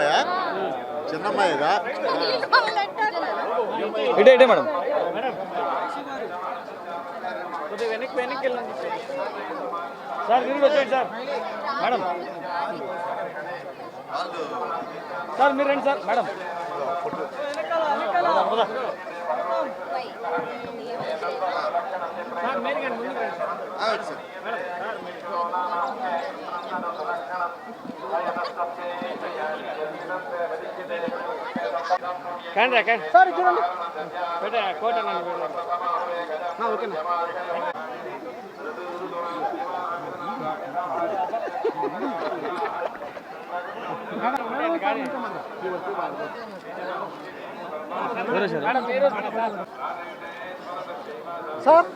చిన్నమ్మాయ చిన్నమ్మాయిగా ఇటే ఇటే మేడం కొద్దిగా వెనక్కి వెనక్కి వెళ్ళండి సార్ మీరు వచ్చేయండి సార్ మేడం సార్ మీరు రండి సార్ మేడం పద, పద. సార్ మీరు కానీ ముందుకు రండి సార్. మేడం సార్ కానీ రా కానీ. సార్ చూడండి. పెట్ట కోట ఓకేనా? సార్?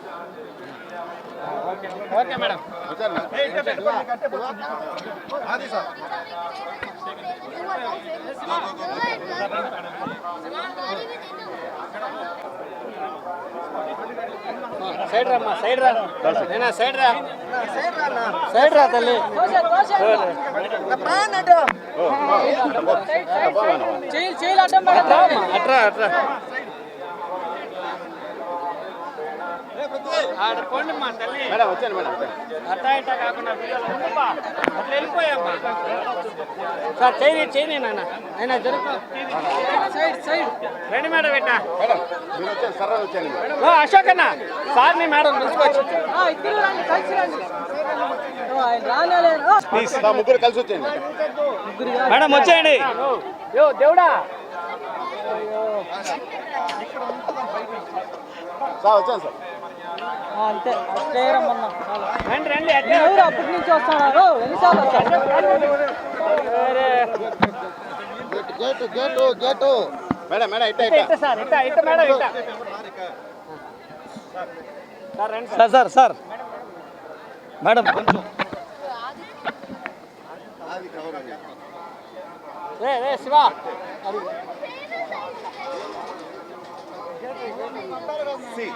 Okay madam. అది సార్. సైడ్ రా అమ్మా సైడ్ రా నేనా సైడ్ రా సైడ్ రా తల్లి మా తల్లి. మేడం వచ్చాను మేడం అట్టా ఇట్టా కాకుండా పిల్లలు ఉండిపా. అట్లా వెళ్ళిపోయామ్మా సార్ చేయని చేయని నాన్న. అయినా జరుపు సైడ్ సైడ్. రండి మేడం పెట్టా. మేడం మీరు వచ్చాను సర్రా వచ్చాను ఓ అశోక్ అన్న. సార్ని మేడం పిలుచుకోవచ్చు ప్లీజ్ నా ముగ్గురు కలిసి వచ్చాను మేడం వచ్చేయండి. యో దేవుడా. సార్ వచ్చాను సార్. అంతే. అట్లే రమ్మన్నా. రండి రండి అట్లే ఎవరు అప్పటి నుంచి వస్తున్నారు ఎన్నిసార్లు gate gate gate madam madam ఇట్ట ఇట్ట. సార్ ఇట్ట ఇట్ట మేడం ఇట్ట. సార్ రండి సార్ సార్. మేడం కొంచెం. రే రే శివ. సి.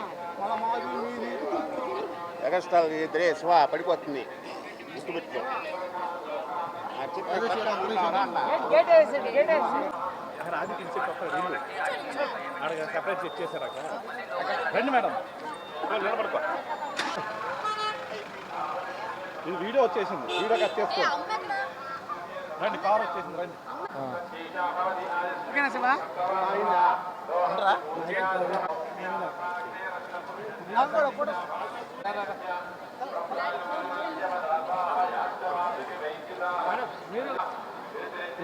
ఎగస్ట్రాల్ ఇద్దరే స్వా పడిపోతుంది గుర్తుపెట్టుకో సెపరేట్ చెక్ చేశారా రండి మేడం. నిలబడుకో. ఇది వీడియో వచ్చేసింది. వీడియో కట్ చేసుకో. రండి కార్ వచ్చేసింది రండి. ఓకేనా శివ?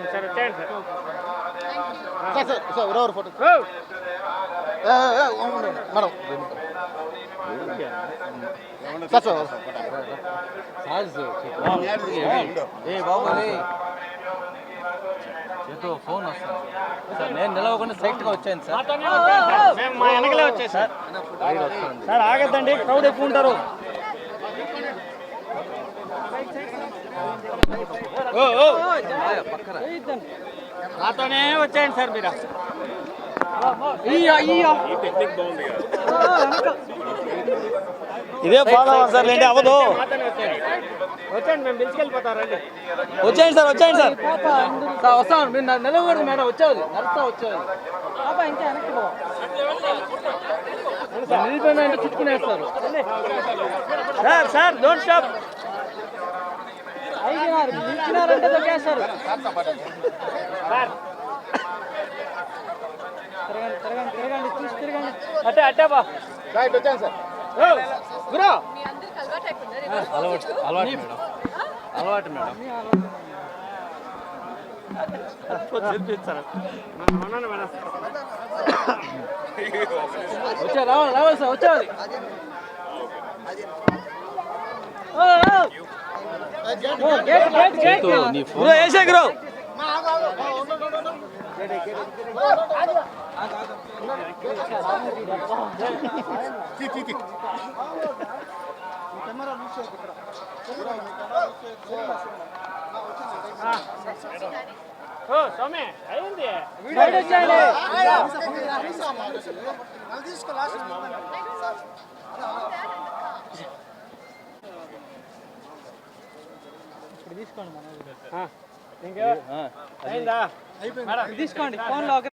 సరే వచ్చేయండి సార్ సార్ సార్ సార్ ఎవరెవరు ఫోటో ఓ! మేడం సార్ సార్ ఏ బాబు చేతో ఫోన్ వస్తుంది. సార్ నేను నిలవకుండా సైట్గా వచ్చాను సార్. సార్. మేము మా వెనకలే వచ్చేసాం సార్ ఆగద్దండి క్రౌడ్ ఎక్కువ ఉంటారు. ఓ, ఓ. మాతోనే వచ్చేయండి సార్ మీరు. ఇదే ఫాలో సార్ లేండి అవ్వదు. వచ్చేయండి మేము పిలుచుకెళ్ళిపోతాం రండి. వచ్చేయండి సార్ వచ్చేయండి సార్. సార్ వస్తాను మీరు నిలవకూడదు మేడం వచ్చేది నడుస్తా వచ్చేది పాప ఇంకా వెనక్కి పో. నిలిపోయినా చుట్టుకునేస్తారు. సార్ సార్ డోంట్ స్టాప్ అయినారు నిలిచినారంటే సార్. తిరగండి తిరగండి తిరగండి చూసి తిరగండి. అట్టే అట్టే బా. రైట్ వచ్చాను సార్. గురు. అలవాటు అలవాటు మేడం. అలవాటు మేడం. వచ్చా రావాలి రావాలి సార్ వచ్చేది గేట్ అయింది. తీసుకోండి తీసుకోండి. ఫోన్లో